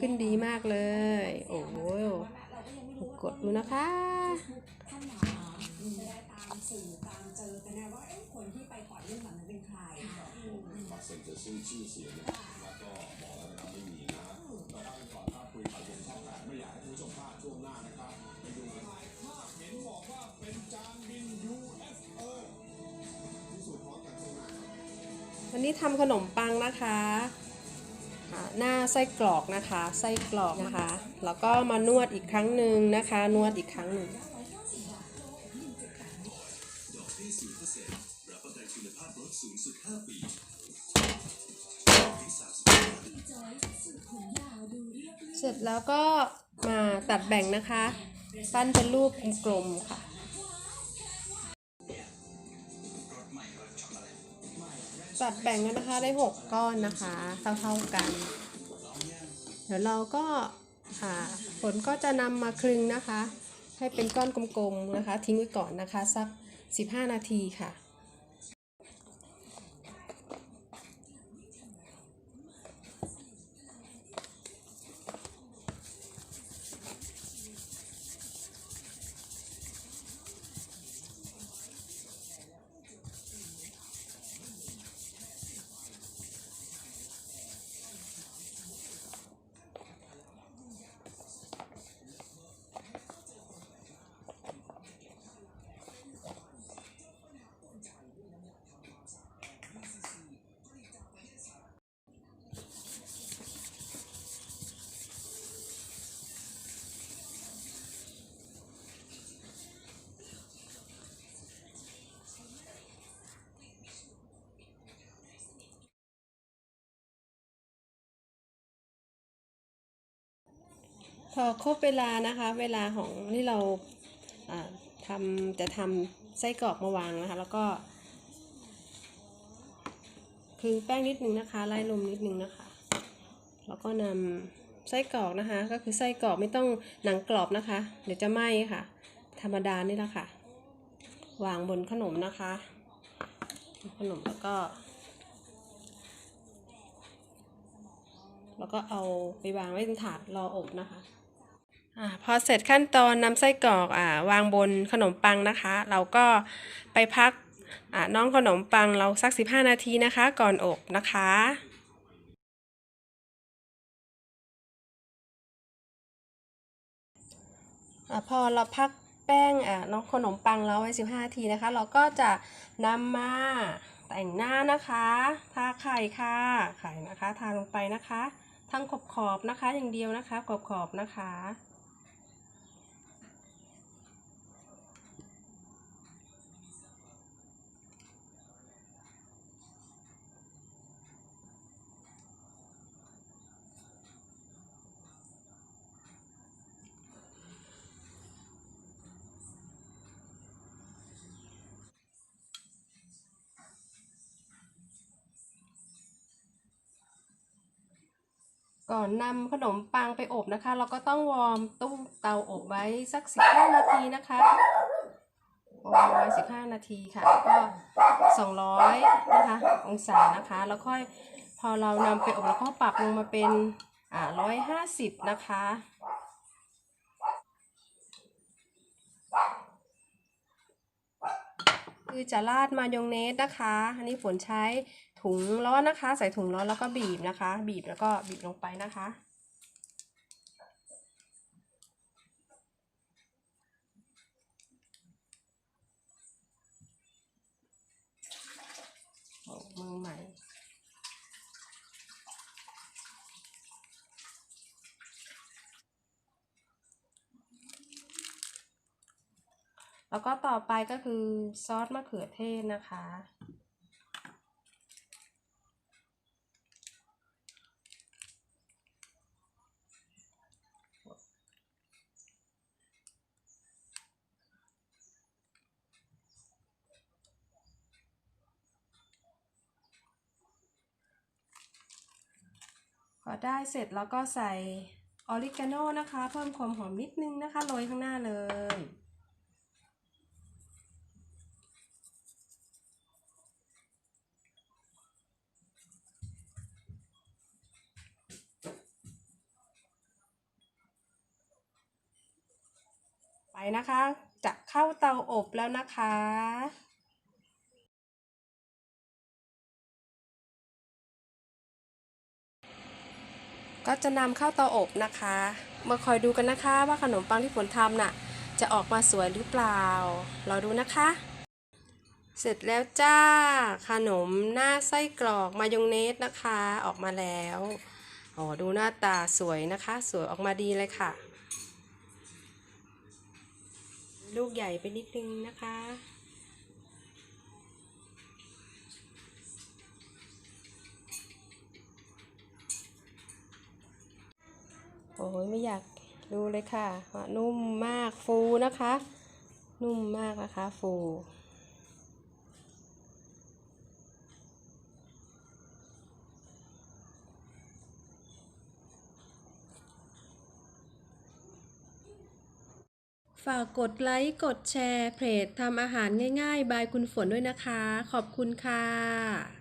ขึ้นดีมากเลย โอ้โหกดดูนะคะท่านมาได้ตามสื่อนะว่าเอ๊ะคนที่ไปปล่อยเรื่องแบบนั้นเป็นใครมาเซ็นจะชื่อชื่อเสียงแล้วก็บอกแล้วนะครับไม่มีนนี้ทำขนมปังนะคะ หน้าไส้กรอกนะคะ ไส้กรอกนะคะ แล้วก็มานวดอีกครั้งหนึ่งนะคะ นวดอีกครั้งหนึ่งเสร็จแล้วก็มาตัดแบ่งนะคะ ปั้นเป็นรูปกลมๆค่ะ ตัดแบ่งกันนะคะได้ 6 ก้อนนะคะ เท่าๆกัน เดี๋ยวเราก็อ่าผลก็จะนำมาคลึงนะคะ ให้เป็นก้อนกลมๆนะคะ ทิ้งไว้ก่อนนะคะ สัก 15 นาทีค่ะ พอครบเวลานะคะ เวลาของที่เราทำจะทำไส้กรอกมาวางนะคะ แล้วก็คลึงแป้งนิดนึงนะคะไล่ลมนิดนึงนะคะ แล้วก็นำไส้กรอกนะคะ ก็คือไส้กรอกไม่ต้องหนังกรอบนะคะ เดี๋ยวจะไหม้ค่ะ ธรรมดานี่แหละค่ะ วางบนขนมนะคะ ขนมแล้วก็แล้วก็เอาไปวางไว้บนถาดรออบนะคะ อพอเสร็จขั้นตอนนำไส้กรอกอ่าวางบนขนมปังนะคะ เราก็ไปพักอ่าน้องขนมปังเราสัก 15 นาทีนะคะ ก่อนอบนะคะอพอเราพักแป้งอ่าน้องขนมปังเราไว้ 15 นาทีนะคะ เราก็จะนำมาแต่งหน้านะคะ ทาไข่ค่ะ ไข่นะคะ ทาลงไปนะคะ ทั้งขอบขอบนะคะอย่างเดียวนะคะ ขอบขอบนะคะ ก่อนนำขนมปังไปอบนะคะ เราก็ต้องวอร์มตู้เตาอบไว้สัก 15 นาทีนะคะวอร์มไว้ 15 นาทีค่ะแล้วก็ 200 นะคะ องศานะคะ แล้วค่อยพอเรานำไปอบแล้วก็ปรับลงมาเป็นอ่า150 นะคะคือจะราดมายองเนสนะคะ อันนี้ฝนใช้ ถุงร้อนนะคะ ใส่ถุงร้อนแล้วก็บีบนะคะ บีบแล้วก็บีบลงไปนะคะ มือใหม่แล้วก็ต่อไปก็คือซอสมะเขือเทศนะคะ พอได้เสร็จแล้วก็ใส่ออริกาโนนะคะ เพิ่มความหอมนิดนึงนะคะโรยข้างหน้าเลย ไปนะคะ จะเข้าเตาอบแล้วนะคะ ก็จะนำเข้าเตาอบนะคะ มาคอยดูกันนะคะ ว่าขนมปังที่ฝนทำน่ะ จะออกมาสวยหรือเปล่ารอดูนะคะ เสร็จแล้วจ้า ขนมหน้าไส้กรอกมายองเนสนะคะ ออกมาแล้วอ๋อดูหน้าตาสวยนะคะ สวยออกมาดีเลยค่ะ ลูกใหญ่ไปนิดนึงนะคะ ยไม่อยากดูเลยค่ะ นุ่มมากฟูนะคะ นุ่มมากนะคะฟูฝากกดไลค์ กดแชร์ เพจทำอาหารง่ายๆ บายคุณฝนด้วยนะคะ ขอบคุณค่ะ